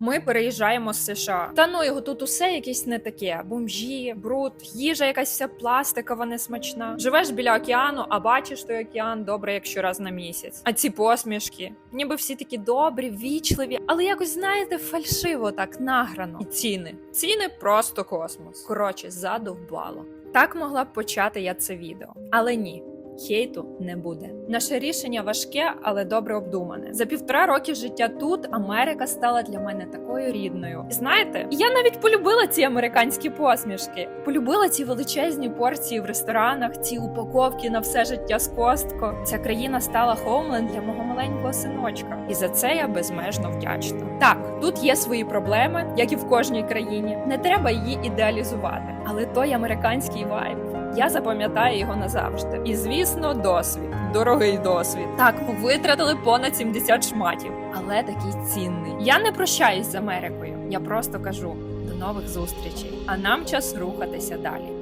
Ми переїжджаємо з США. Та ну його тут усе якесь не таке: бомжі, бруд, їжа якась вся пластикова, несмачна. Живеш біля океану, а бачиш той океан добре, якщо раз на місяць. А ці посмішки, ніби всі такі добрі, вічливі, але якось знаєте, фальшиво так награно. І ціни. Ціни просто космос. Коротше, задовбало. Так могла б почати я це відео, але ні. Хейту не буде. Наше рішення важке, але добре обдумане. За півтора роки життя тут Америка стала для мене такою рідною. Знаєте, я навіть полюбила ці американські посмішки, полюбила ці величезні порції в ресторанах, ці упаковки на все життя з костко. Ця країна стала хоумленд для мого маленького синочка, і за це я безмежно вдячна. Так, тут є свої проблеми, як і в кожній країні. Не треба її ідеалізувати, але той американський вайб. Я запам'ятаю його назавжди. І звісно, досвід, дорогий досвід. Так, ми витратили понад 70 шматів, але такий цінний. Я не прощаюсь з Америкою. Я просто кажу до нових зустрічей. А нам час рухатися далі.